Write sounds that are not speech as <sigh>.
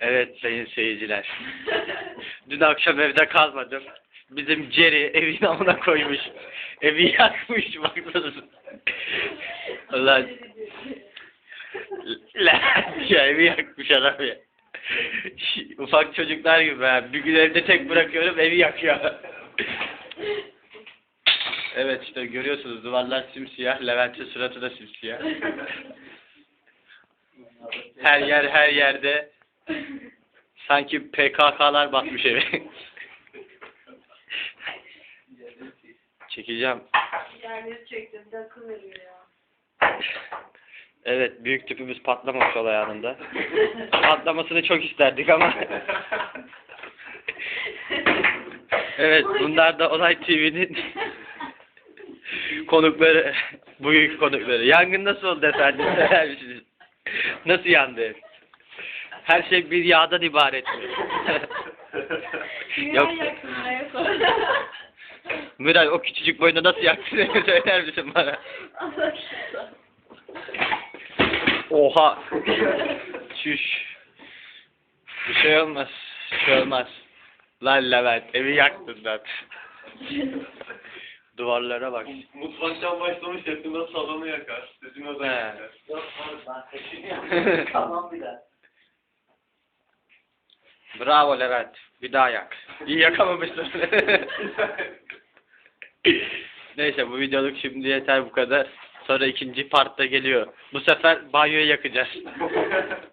Evet sayın seyirciler. Dün akşam evde kalmadım. Bizim Jerry evin amına koymuş. Evi yakmış baksanıza. Allah La ya evi yakmış adam ya. Ufak çocuklar gibi ben. Bir gün evde tek bırakıyorum evi yakıyor. evet işte görüyorsunuz duvarlar simsiyah. Levent'in suratı da simsiyah. Her yer her yerde sanki PKK'lar batmış eve. Çekeceğim. Yerleri çektim, akıl veriyor ya. Evet büyük tüpümüz patlamamış olay anında. Patlamasını çok isterdik ama. evet bunlar da Olay TV'nin konukları, bugünkü konukları. Yangın nasıl oldu efendim? Nasıl yandı? Her şey bir yağdan ibaret mi? <laughs> Dünya Yok. yaktın oraya koy. <laughs> Miray o küçücük boyunda nasıl yaktın <laughs> söyler misin bana? Oha. Çüş. Bir şey olmaz. Bir şey olmaz. Lan Levent evi yaktın lan. Duvarlara bak. Mutfaktan başlamış yakında salonu yakar. Sizin oda He. yakar. tamam bir daha. Bravo Levent. Bir daha yak. İyi yakamamışsın. <laughs> Neyse bu videoluk şimdi yeter bu kadar. Sonra ikinci partta geliyor. Bu sefer banyoyu yakacağız. <laughs>